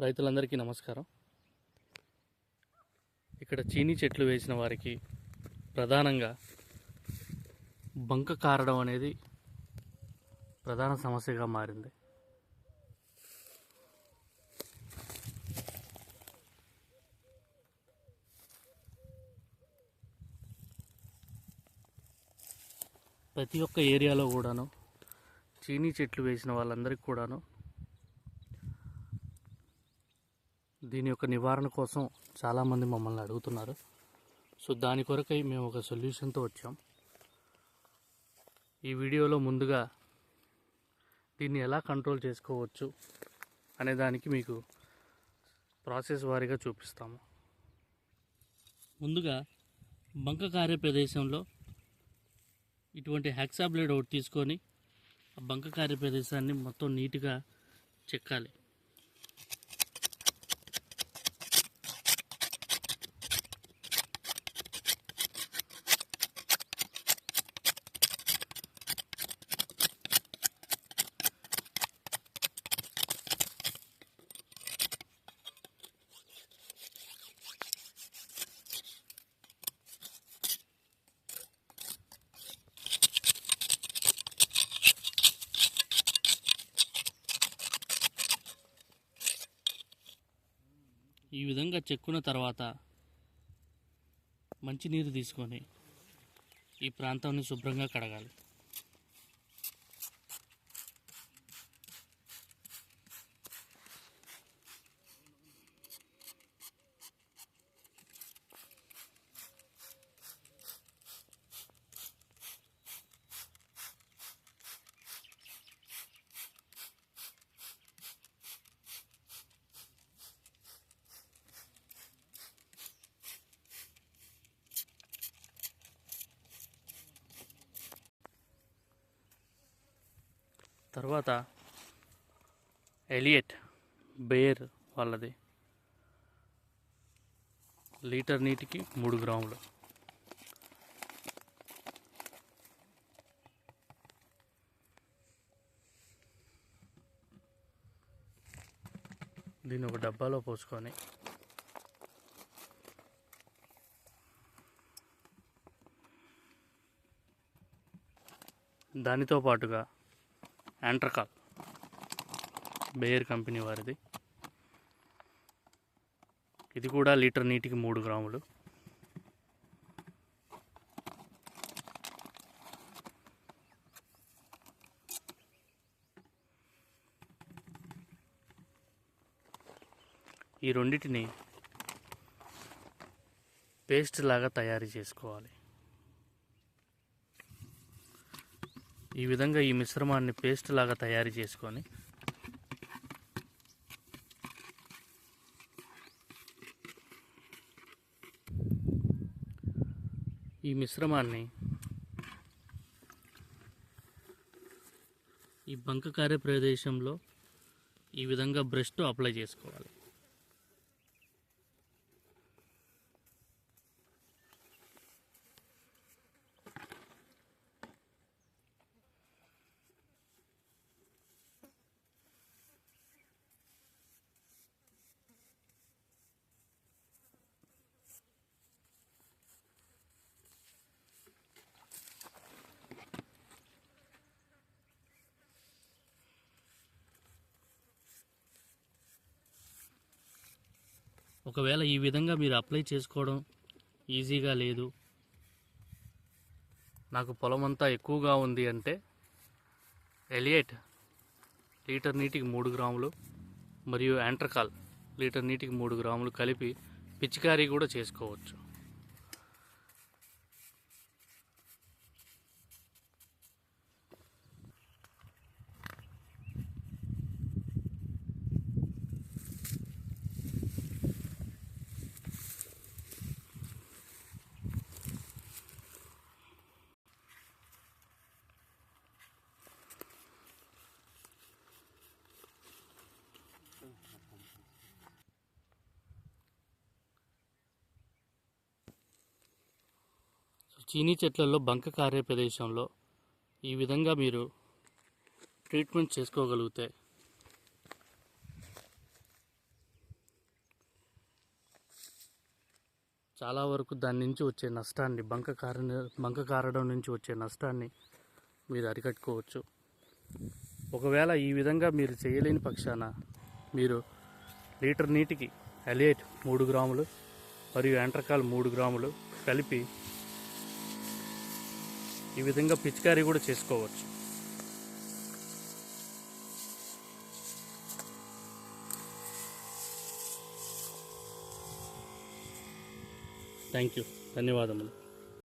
రైతులందరికీ నమస్కారం. ఇక్కడ చీనీ చెట్లు వేసిన వారికి ప్రధానంగా బంక కారడం అనేది ప్రధాన సమస్యగా మారింది. ప్రతి ఒక్క ఏరియాలో కూడాను చీనీ చెట్లు వేసిన వాళ్ళందరికీ కూడాను దీని యొక్క నివారణ కోసం చాలామంది మమ్మల్ని అడుగుతున్నారు. సో దాని కొరకై మేము ఒక సొల్యూషన్తో వచ్చాం. ఈ వీడియోలో ముందుగా దీన్ని ఎలా కంట్రోల్ చేసుకోవచ్చు అనే దానికి మీకు ప్రాసెస్ వారీగా చూపిస్తాము. ముందుగా బంక కార్య ప్రదేశంలో ఇటువంటి హ్యాక్సా బ్లేడ్ ఒకటి తీసుకొని ఆ బంక కార్య ప్రదేశాన్ని మొత్తం నీట్గా చెక్కాలి. ఈ విధంగా చెక్కున్న తర్వాత మంచినీరు తీసుకొని ఈ ప్రాంతాన్ని శుభ్రంగా కడగాలి. తర్వాత ఎలియట్ బేర్ వాళ్ళది. లీటర్ నీటికి మూడు గ్రాములు. దీన్ని ఒక డబ్బాలో పోసుకొని దానితో పాటుగా యాంట్రకాల్ బేయర్ కంపెనీ వారిది. ఇది కూడా లీటర్ నీటికి మూడు గ్రాములు. ఈ రెండింటిని పేస్ట్ లాగా తయారు చేసుకోవాలి. ఈ విధంగా ఈ మిశ్రమాన్ని పేస్ట్ లాగా తయారు చేసుకొని ఈ మిశ్రమాన్ని ఈ బంక కార్య ప్రదేశంలో ఈ విధంగా బ్రష్తో అప్లై చేసుకోవాలి. ఒకవేళ ఈ విధంగా మీరు అప్లై చేసుకోవడం ఈజీగా లేదు. నాకు పొలం అంతా ఎక్కువగా ఉంది అంటే ఎలియట్ లీటర్ నీటికి మూడు గ్రాములు మరియు యాంట్రకాల్ లీటర్ నీటికి మూడు గ్రాములు కలిపి పిచికారీ కూడా చేసుకోవచ్చు. చీనీ చెట్లలో బంక కార్య ప్రదేశంలో ఈ విధంగా మీరు ట్రీట్మెంట్ చేసుకోగలిగితే. చాలా వరకు దాని నుంచి వచ్చే నష్టాన్ని బంక కారణ బంక కారడం నుంచి వచ్చే నష్టాన్ని మీరు అరికట్టుకోవచ్చు. ఒకవేళ ఈ విధంగా మీరు చేయలేని పక్షాన మీరు లీటర్ నీటికి ఎలియేట్ మూడు గ్రాములు మరియు ఎంట్రకాల్ మూడు గ్రాములు కలిపి ఈ విధంగా పిచికారీ కూడా చేసుకోవచ్చు. థ్యాంక్ యూ ధన్యవాదములు.